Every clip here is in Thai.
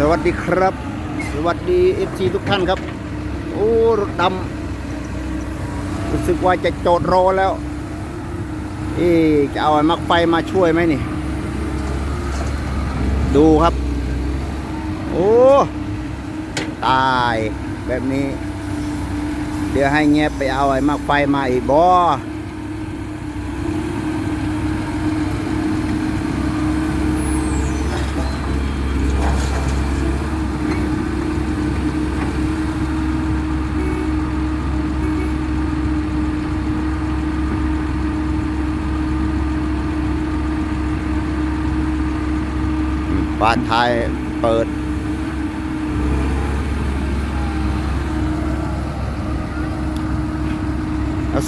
สวัสดีครับ สวัสดีเอฟซีทุกท่านครับ โอ้รถดำรู้สึกว่าจะโจดรอแล้ว เอ๊จะเอาไอ้มักไฟมาช่วยไหมนี่ ดูครับ โอ้ตายแบบนี้ เดี๋ยวให้เงียบไปเอาไอ้มักไฟมาอีกบ่ บานท้ายเปิด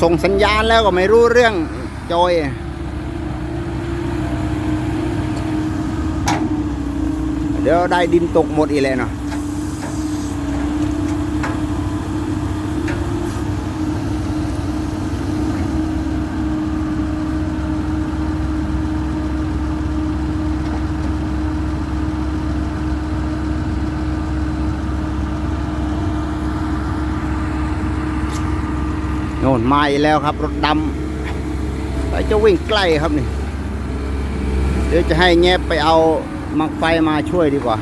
ส่งสัญญาณแล้วก็ไม่รู้เรื่องจอยเดี๋ยวได้ดินตกหมดอีกเลยเนาะ มาอีกแล้วครับ รถดำไปจะวิ่งใกล้ครับนี่ เดี๋ยวจะให้แงบไปเอามักไฟมาช่วยดีกว่า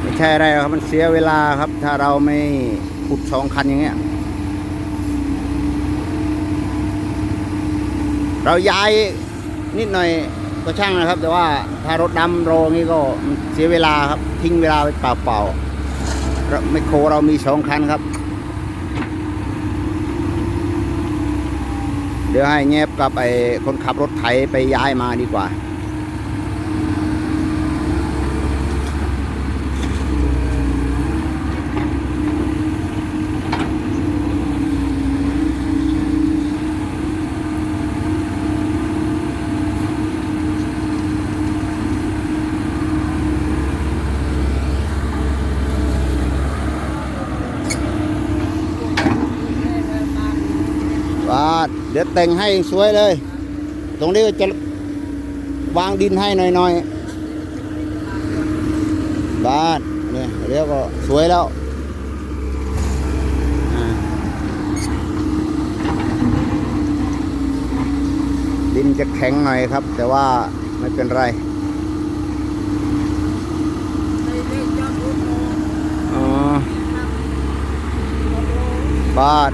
ไม่ใช่อะไรครับ มันเสียเวลาครับ ถ้าเราไม่ขุดสองคันอย่างเงี้ย เราย้ายนิดหน่อยก็ช่างนะครับ แต่ว่าถ้ารถดำโรงี้ก็เสียเวลาครับ ทิ้งเวลาไปเปล่าๆราไม่โครเรามีสองคันครับ เดี๋ยวให้แงบกับไอ้คนขับรถไถไปย้ายมาดีกว่าาเดี๋ยวแต่งให้สวยเลย ตรงนี้จะวางดินให้หน่อยๆบ้านเนี่ยเดี๋ยวก็สวยแล้วดินจะแข็งหน่อยครับ แต่ว่าไม่เป็นไรอ๋อบ้าน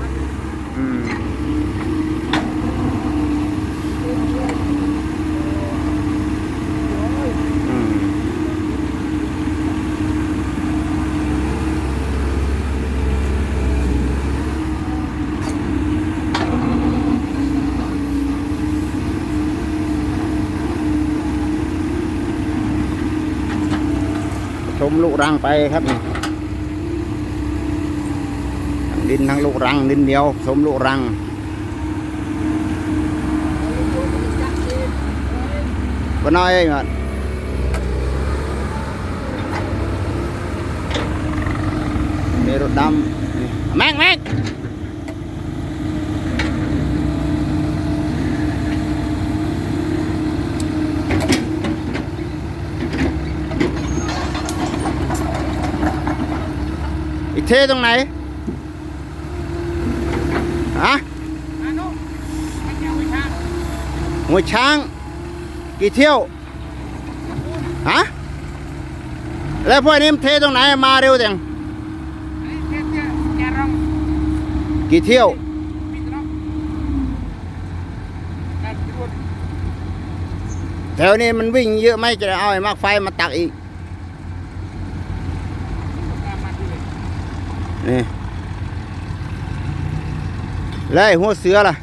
มลูกรังไปครับนี่ทั้งดินทั้งลูกรังดินเดียวสมลูกรังก็น้อยเองอะมีรถดำแม่งแม่ง อีกเทตรงไหนฮะหัวช้าง กี่เที่ยวฮะแล้วพวกนี้มันเทตรงไหนมาเร็วจังกี่เที่ยวแถวนี้มันวิ่งเยอะไหมจะเอาไอ้มากไฟมาตักอีก นี่แล้วไอ้หัวเสือล่ะ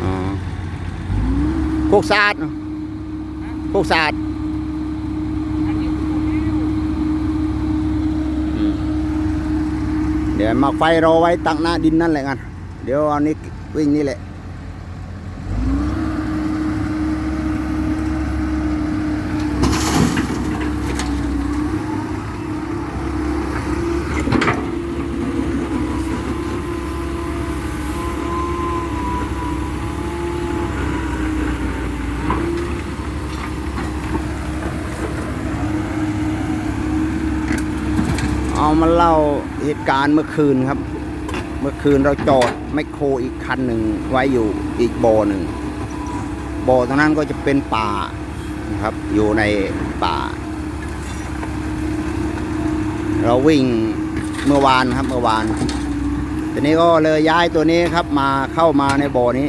อ๋อโคกสะอาดเนอะโคกสะอาดอืมเดี๋ยวมากไฟรอไว้ตักหน้าดินนั่นแหละกันเดี๋ยวเอานี้วิ่งนี่แหละ มาเล่าเหตุการณ์เมื่อคืนครับ เมื่อคืนเราจอดไมโครอีกคันหนึ่งไว้อยู่อีกบ่อหนึ่งบ่อตรงนั้นก็จะเป็นป่านะครับ อยู่ในป่า เราวิ่งเมื่อวานครับเมื่อวานทีนี้ก็เลยย้ายตัวนี้ครับมาเข้ามาในบ่อนี้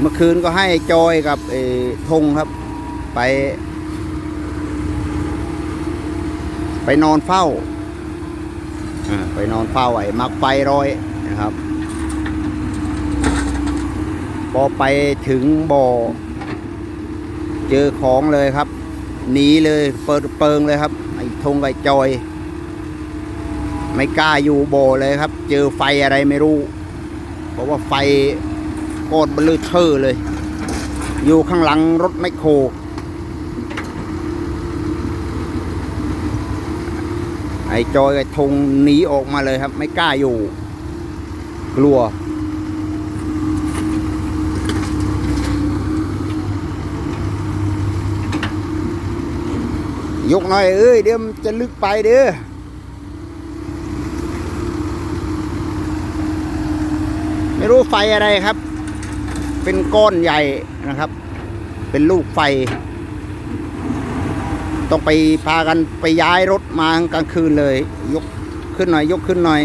เมื่อคืนก็ให้จอยกับไอ้ธงครับ ไป ไปนอนเฝ้าอ่าไปนอนเฝ้าไอ้มักไฟร้อยนะครับพอไปถึงบ่อ เจอของเลยครับหนีเลยเปิดเปิงเลยครับ ไอ้ธงไอ้จอย ไม่กล้าอยู่บ่อเลยครับ เจอไฟอะไรไม่รู้ เพราะว่าไฟโคตรเบลือเทอเลย อยู่ข้างหลังรถไมคโคร ไอ้จอยไอ้ธงหนีออกมาเลยครับ ไม่กล้าอยู่ กลัว ยกหน่อยเอ้ยเดี๋ยวมันจะลึกไปเด้อไม่รู้ไฟอะไรครับ เป็นก้อนใหญ่นะครับ เป็นลูกไฟ ต้องไปพากันไปย้ายรถมากลางคืนเลย ยกขึ้นหน่อย ยกขึ้นหน่อย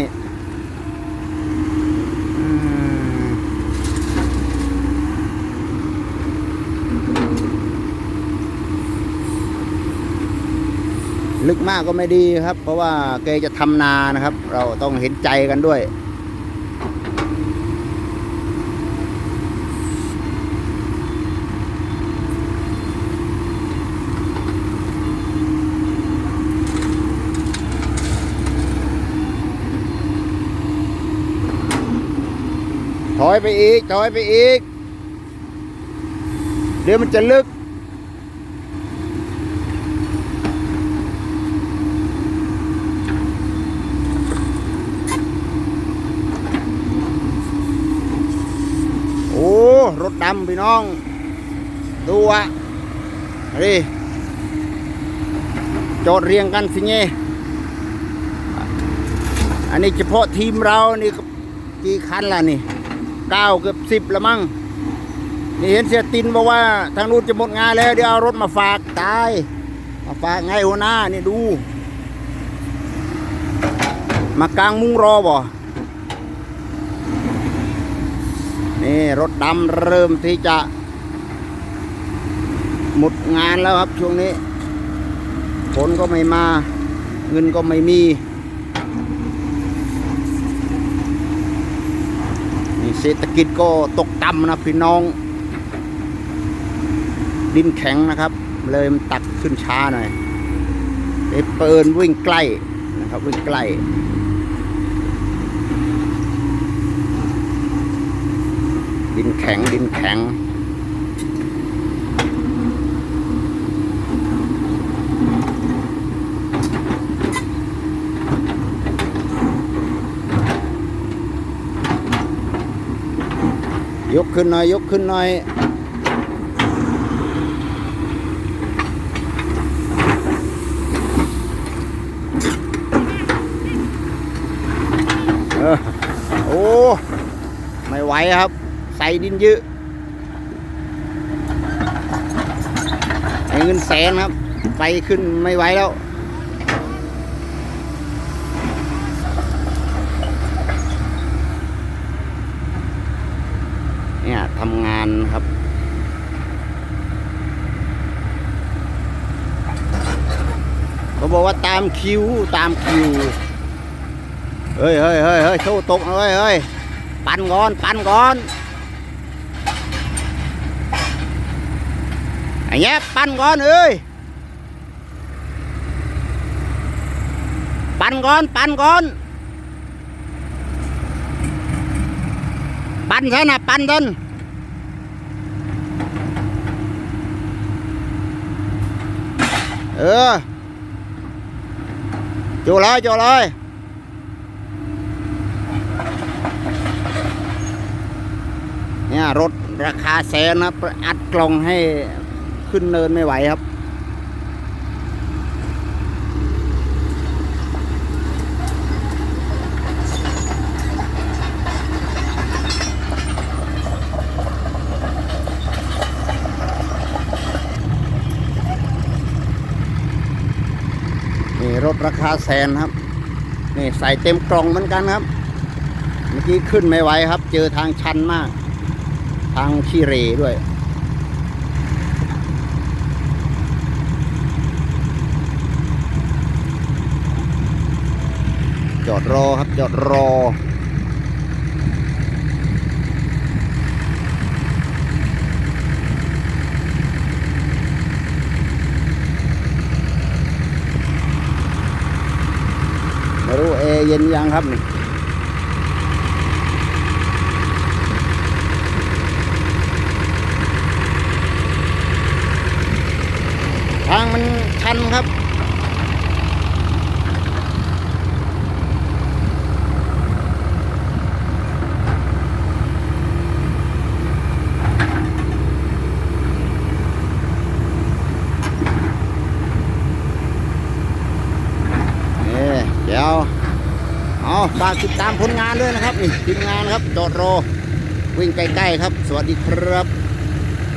ลึกมากก็ไม่ดีครับ เพราะว่าแกจะทำนานะครับ เราต้องเห็นใจกันด้วย ถอยไปอีก ถอยไปอีก เดี๋ยวมันจะลึก โอ้ รถดำพี่น้อง ดูอะดิจอดเรียงกันสิเงี้อันนี้เฉพาะทีมเรานี่ก็กี่คันล่ะนี่ เก้าเกือบสิบละมั้งนี่เห็นเสียตินบอกว่าทางนู้นจะหมดงานแล้วเดี๋ยวเอารถมาฝากตายมาฝากไงหัวหน้านี่ดู มากลางมุ้งรอบ่นี่รถดำเริ่มที่จะ หมดงานแล้วครับช่วงนี้ฝนก็ไม่มา เงินก็ไม่มี เศรษฐกิจก็ตกต่ำนะพี่น้อง ดินแข็งนะครับ เลยมันตัดขึ้นช้าหน่อยไอ้เปินวิ่งใกล้นะครับวิ่งใกล้ดินแข็งดินแข็ง ยกขึ้นหน่อย ยกขึ้นหน่อยเออโอ้ ไม่ไหวครับ ใส่ดินเยอะไอเงินแสนครับ ไปขึ้นไม่ไหวแล้ว เนี่ยทำงานครับ เขาบอกว่าตามคิวตามคิว เฮ้ยเฮ้ยเฮ้ยเฮ้ยโชว์ตกนเฮ้ยเฮ้ยปั่นก่อน ปั่นก่อนไอ้เนี้ยปั่นก่อนเอ้ยปั่นก่อน ปั่นก่อน ปั่นซะนะปั่นเดินเออจูเลยจูเลยเนี่ยรถราคาแสนนะอัดกล่องให้ขึ้นเนินไม่ไหวครับ ร ถราคาแสนครับ นี่ใส่เต็มกล่องเหมือนกันครับ เมื่อกี้ขึ้นไม่ไหวครับ เจอทางชันมาก ทางขี้เรด้วยจอดรอครับจอดรอ ไม่รู้ เย็นยังครับนี่ทางมันชันครับ นี่เดี๋ยว เอา ฝากติดตามผลงานด้วยนะครับนี่ทีมงานครับจอดรอวิ่งใกล้ๆครับ สวัสดีครับ